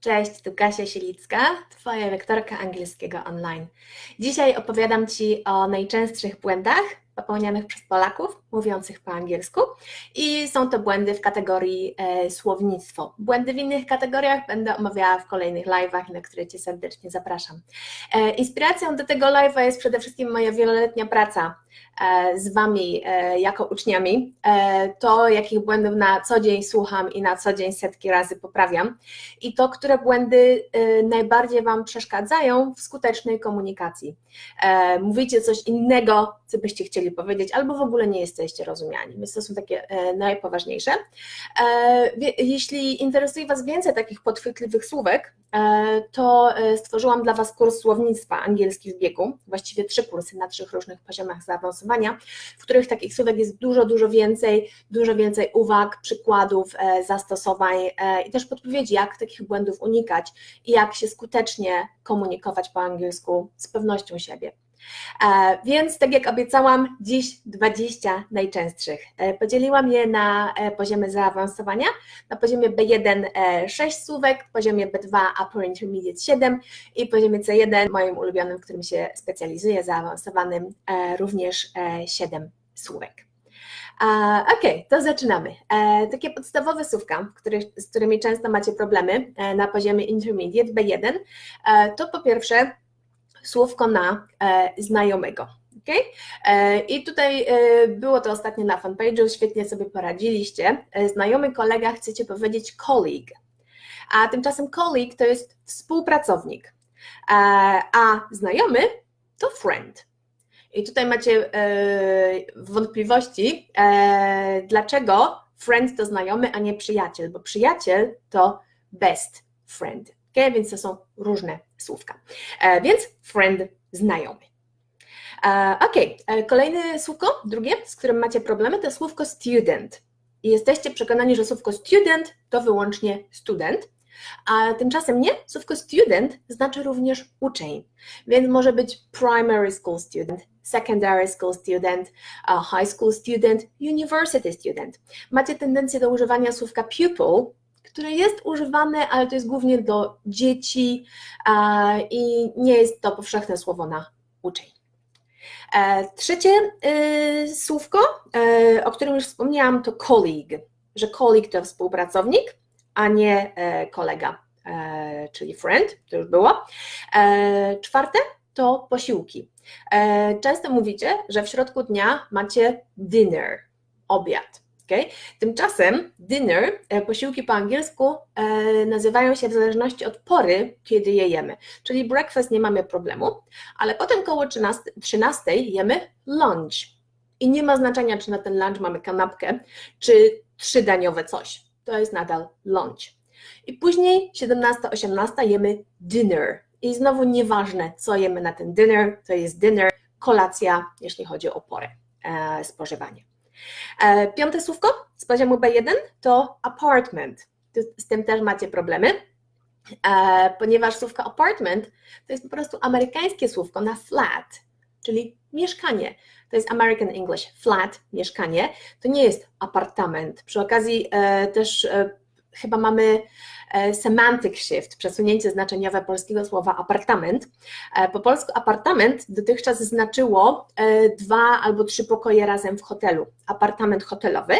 Cześć, tu Kasia Sielicka, Twoja lektorka angielskiego online. Dzisiaj opowiadam Ci o najczęstszych błędach popełnianych przez Polaków mówiących po angielsku i są to błędy w kategorii e, słownictwo. Błędy w innych kategoriach będę omawiała w kolejnych live'ach, na które Cię serdecznie zapraszam. E, inspiracją do tego live'a jest przede wszystkim moja wieloletnia praca e, z Wami e, jako uczniami. E, to, jakich błędów na co dzień słucham i na co dzień setki razy poprawiam i to, które błędy e, najbardziej Wam przeszkadzają w skutecznej komunikacji. E, Mówicie coś innego, co byście chcieli powiedzieć, albo w ogóle nie jesteście rozumiani, więc to są takie e, najpoważniejsze. E, Jeśli interesuje Was więcej takich podchwytliwych słówek, e, to stworzyłam dla Was kurs słownictwa angielski w biegu, właściwie trzy kursy na trzech różnych poziomach zaawansowania, w których takich słówek jest dużo, dużo więcej, dużo więcej uwag, przykładów, zastosowań i też podpowiedzi, jak takich błędów unikać i jak się skutecznie komunikować po angielsku z pewnością siebie. E, Więc, tak jak obiecałam, dziś 20 najczęstszych. E, Podzieliłam je na e, poziomy zaawansowania. Na poziomie B1 e, 6 słówek, poziomie B2 Upper Intermediate 7 i poziomie C1, moim ulubionym, w którym się specjalizuję, zaawansowanym, również e, 7 słówek. Okej, to zaczynamy. Takie podstawowe słówka, z którymi często macie problemy na poziomie Intermediate B1, e, to po pierwsze słówko na e, znajomego. Okay? E, I tutaj e, było to ostatnio na fanpage'u, świetnie sobie poradziliście. Znajomy kolega chcecie powiedzieć colleague, a tymczasem colleague to jest współpracownik, a znajomy to friend. I tutaj macie wątpliwości, dlaczego friend to znajomy, a nie przyjaciel, bo przyjaciel to best friend. Okay? Więc to są różne słówka. E, więc friend znajomy. E, ok, e, kolejne słówko, drugie, z którym macie problemy, to słówko student. Jesteście przekonani, że słówko student to wyłącznie student, a tymczasem nie, słówko student znaczy również uczeń, więc może być primary school student, secondary school student, high school student, university student. Macie tendencję do używania słówka pupil, które jest używane, ale to jest głównie do dzieci i nie jest to powszechne słowo na uczeń. E, Trzecie y, słówko, e, o którym już wspomniałam, to colleague, że colleague to współpracownik, a nie e, kolega, czyli friend, to już było. Czwarte to posiłki. Często mówicie, że w środku dnia macie dinner, obiad. Okay? Tymczasem dinner, e, posiłki po angielsku e, nazywają się w zależności od pory, kiedy je jemy. Czyli breakfast nie mamy problemu, ale potem koło 13, 13 jemy lunch. I nie ma znaczenia, czy na ten lunch mamy kanapkę, czy trzydaniowe coś. To jest nadal lunch. I później 17-18 jemy dinner. I znowu nieważne, co jemy na ten dinner, to jest dinner, kolacja, jeśli chodzi o porę e, spożywania. E, Piąte słówko z poziomu B1 to apartment. Z tym też macie problemy, e, ponieważ słówko apartment to jest po prostu amerykańskie słówko na flat, czyli mieszkanie. To jest American English, flat, mieszkanie. To nie jest apartament. Przy okazji e, też chyba mamy e, semantic shift, przesunięcie znaczeniowe polskiego słowa apartament. E, Po polsku apartament dotychczas znaczyło e, dwa albo trzy pokoje razem w hotelu. Apartament hotelowy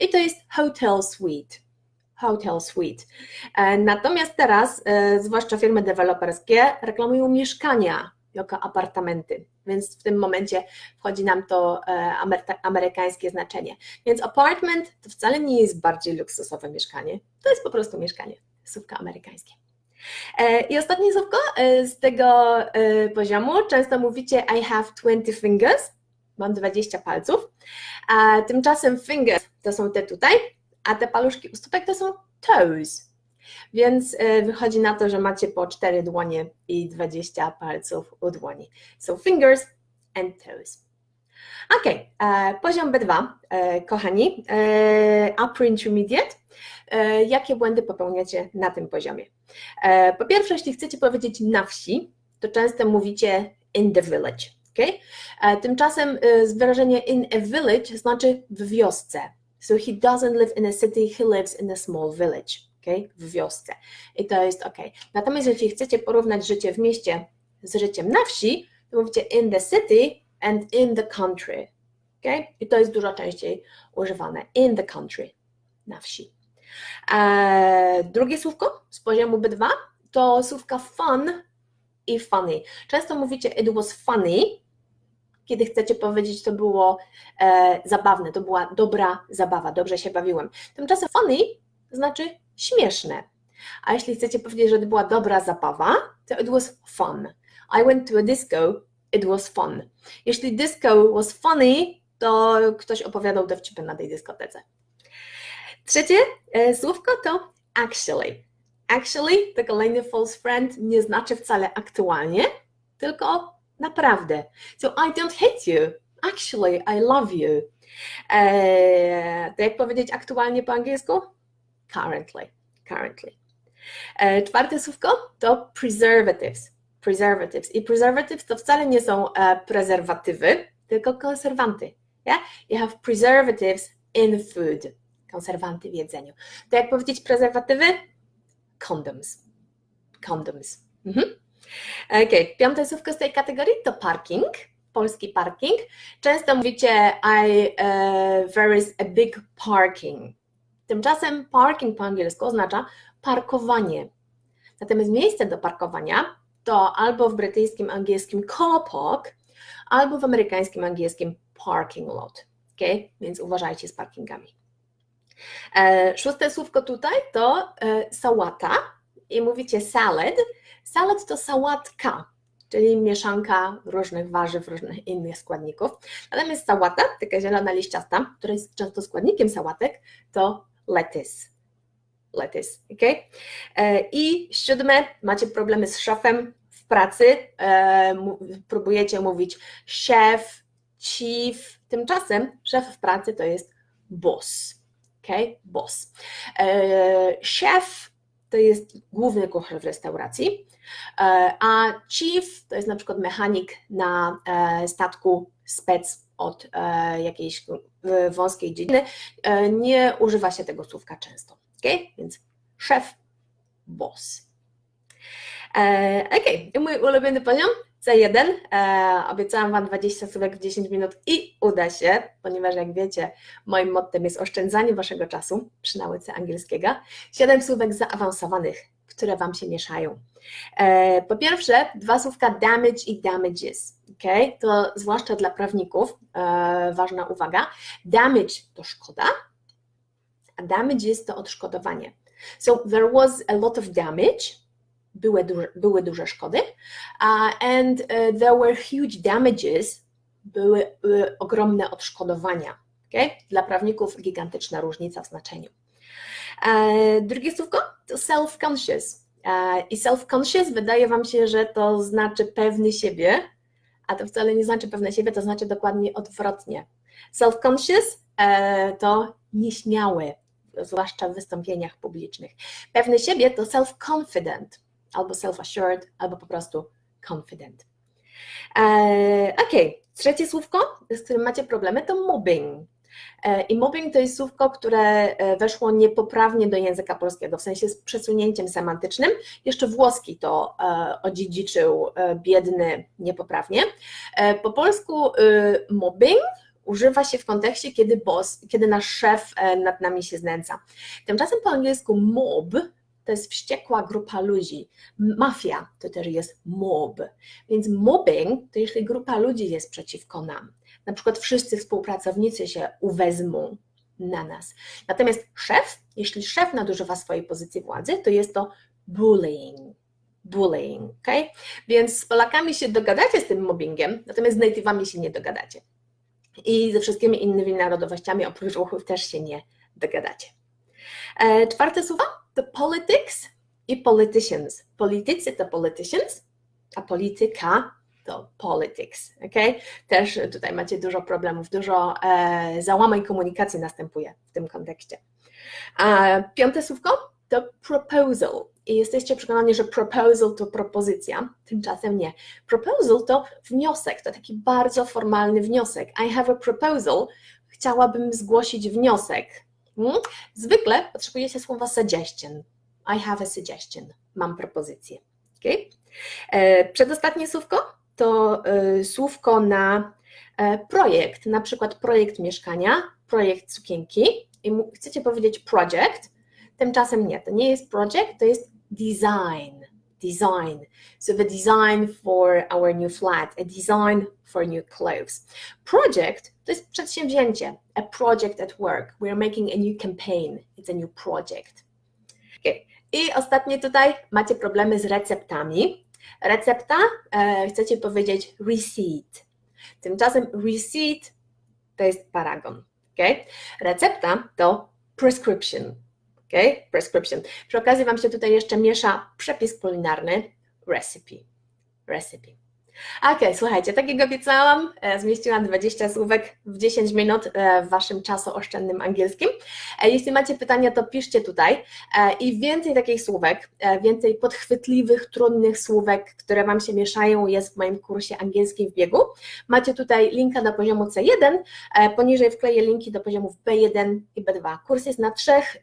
i to jest hotel suite. Hotel suite. Natomiast teraz, zwłaszcza firmy deweloperskie, reklamują mieszkania jako apartamenty, więc w tym momencie wchodzi nam to e, ameryka- amerykańskie znaczenie. Więc apartment to wcale nie jest bardziej luksusowe mieszkanie, to jest po prostu mieszkanie, słówko amerykańskie. E, I ostatnie słówko e, z tego poziomu. Często mówicie I have 20 fingers, mam 20 palców, a tymczasem fingers to są te tutaj, a te paluszki u stópek to są toes. Więc e, wychodzi na to, że macie po 4 dłonie i 20 palców u dłoni. So fingers and toes. Ok, e, poziom B2, e, kochani, upper intermediate. Jakie błędy popełniacie na tym poziomie? Po pierwsze, jeśli chcecie powiedzieć na wsi, to często mówicie in the village. Okay? Tymczasem wyrażenie in a village znaczy w wiosce. So he doesn't live in a city, he lives in a small village. Okay? w wiosce. I to jest ok. Natomiast jeśli chcecie porównać życie w mieście z życiem na wsi, to mówicie in the city and in the country. Okay? I to jest dużo częściej używane. In the country, na wsi. Eee, drugie słówko z poziomu B2 to słówka fun i funny. Często mówicie it was funny, kiedy chcecie powiedzieć, to było e, zabawne, to była dobra zabawa, dobrze się bawiłem. Tymczasem funny znaczy śmieszne. A jeśli chcecie powiedzieć, że to była dobra zabawa, to it was fun. I went to a disco, it was fun. Jeśli disco was funny, to ktoś opowiadał dowcipy na tej dyskotece. Trzecie e, słówko to actually. Actually, to kolejny false friend, nie znaczy wcale aktualnie, tylko naprawdę. So I don't hate you. Actually, I love you. E, to jak powiedzieć aktualnie po angielsku? Currently. Currently. E, czwarte słówko to preservatives. Preservatives. I preservatives to wcale nie są e, prezerwatywy, tylko konserwanty. Yeah? You have preservatives in food. Konserwanty w jedzeniu. To jak powiedzieć prezerwatywy? Condoms. Condoms. Mhm. Ok, piąte słówko z tej kategorii to parking, polski parking. Często mówicie I, uh, there is a big parking. Tymczasem parking po angielsku oznacza parkowanie. Natomiast miejsce do parkowania to albo w brytyjskim angielskim car park, albo w amerykańskim angielskim parking lot. Okay? Więc uważajcie z parkingami. E, szóste słówko tutaj to e, sałata i mówicie salad. Salad to sałatka, czyli mieszanka różnych warzyw, różnych innych składników. Natomiast sałata, taka zielona liściasta, która jest często składnikiem sałatek, to lettuce. Lettuce, ok? E, I siódme, macie problemy z szefem w pracy, próbujecie mówić szef, chief, tymczasem szef w pracy to jest boss okay? boss. E, szef to jest główny kucharz w restauracji, e, a chief to jest na przykład mechanik na e, statku spec od jakiejś wąskiej dziedziny. Nie używa się tego słówka często, okay? więc szef, boss. Ok, i mój ulubiony poziom C1. E, obiecałam Wam 20 słówek w 10 minut i uda się, ponieważ jak wiecie, moim mottem jest oszczędzanie Waszego czasu przy nauce angielskiego. 7 słówek zaawansowanych, które Wam się mieszają. E, po pierwsze, dwa słówka damage i damages. Okay? To zwłaszcza dla prawników e, ważna uwaga. Damage to szkoda, a damages to odszkodowanie. So there was a lot of damage, były duże, były duże szkody, uh, and uh, there were huge damages, były, były ogromne odszkodowania. Okay? Dla prawników gigantyczna różnica w znaczeniu. E, drugie słówko to self-conscious. E, I self-conscious wydaje Wam się, że to znaczy pewny siebie, a to wcale nie znaczy pewne siebie, to znaczy dokładnie odwrotnie. Self-conscious e, to nieśmiały, zwłaszcza w wystąpieniach publicznych. Pewny siebie to self-confident albo self-assured, albo po prostu confident. E, ok, trzecie słówko, z którym macie problemy, to mobbing. E, I mobbing to jest słówko, które e, weszło niepoprawnie do języka polskiego, w sensie z przesunięciem semantycznym. Jeszcze włoski to odziedziczył biedny niepoprawnie. Po polsku mobbing używa się w kontekście, kiedy boss, kiedy nasz szef nad nami się znęca. Tymczasem po angielsku mob to jest wściekła grupa ludzi. Mafia to też jest mob. Więc mobbing to jeśli grupa ludzi jest przeciwko nam. Na przykład wszyscy współpracownicy się uwezmą na nas. Natomiast szef, jeśli szef nadużywa swojej pozycji władzy, to jest to bullying. Bullying, ok? Więc z Polakami się dogadacie z tym mobbingiem, natomiast z native'ami się nie dogadacie. I ze wszystkimi innymi narodowościami oprócz Włochów też się nie dogadacie. E, czwarte słowo to politics i politicians. Politycy to politicians, a polityka to politics. Okay? Też tutaj macie dużo problemów, dużo e, załamań komunikacji następuje w tym kontekście. A piąte słówko to proposal. I jesteście przekonani, że proposal to propozycja, tymczasem nie. Proposal to wniosek, to taki bardzo formalny wniosek. I have a proposal, chciałabym zgłosić wniosek. Hmm? Zwykle potrzebuje się słowa suggestion, I have a suggestion. Mam propozycję. Okay? E, Przedostatnie słówko to e, słówko na e, projekt, na przykład projekt mieszkania, projekt sukienki i chcecie powiedzieć project, tymczasem nie, to nie jest project, to jest design, design. So the design for our new flat, a design for new clothes. Project to jest przedsięwzięcie, a project at work. We're making a new campaign, it's a new project. Okay. I ostatnie tutaj macie problemy z receptami. Recepta, e, chcecie powiedzieć receipt. Tymczasem receipt to jest paragon. Okay? Recepta to prescription. Okay? Prescription. Przy okazji Wam się tutaj jeszcze miesza przepis kulinarny recipe. Recipe. Okej, słuchajcie, tak jak obiecałam, e, zmieściłam 20 słówek w 10 minut e, w Waszym czasooszczędnym angielskim. E, Jeśli macie pytania, to piszcie tutaj i więcej takich słówek, więcej podchwytliwych, trudnych słówek, które Wam się mieszają, jest w moim kursie angielski w biegu. Macie tutaj linka do poziomu C1, e, poniżej wkleję linki do poziomów B1 i B2. Kurs jest na trzech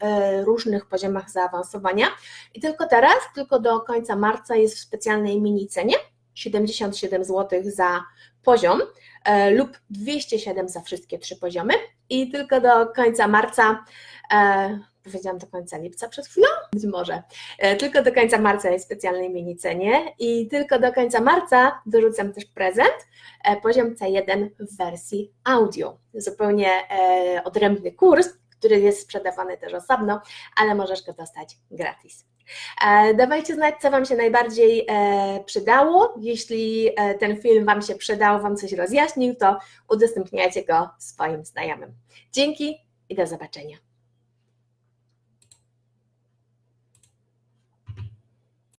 różnych poziomach zaawansowania i tylko teraz, tylko do końca marca jest w specjalnej mini cenie 77 zł za poziom e, lub 207 za wszystkie trzy poziomy i tylko do końca marca e, powiedziałam do końca lipca przed chwilą? Być może. E, Tylko do końca marca jest w specjalnej mini cenie i tylko do końca marca dorzucam też prezent, poziom C1 w wersji audio. Zupełnie odrębny kurs, który jest sprzedawany też osobno, ale możesz go dostać gratis. E, Dawajcie znać, co Wam się najbardziej e, przydało. Jeśli e, ten film Wam się przydał, Wam coś rozjaśnił, to udostępniajcie go swoim znajomym. Dzięki i do zobaczenia.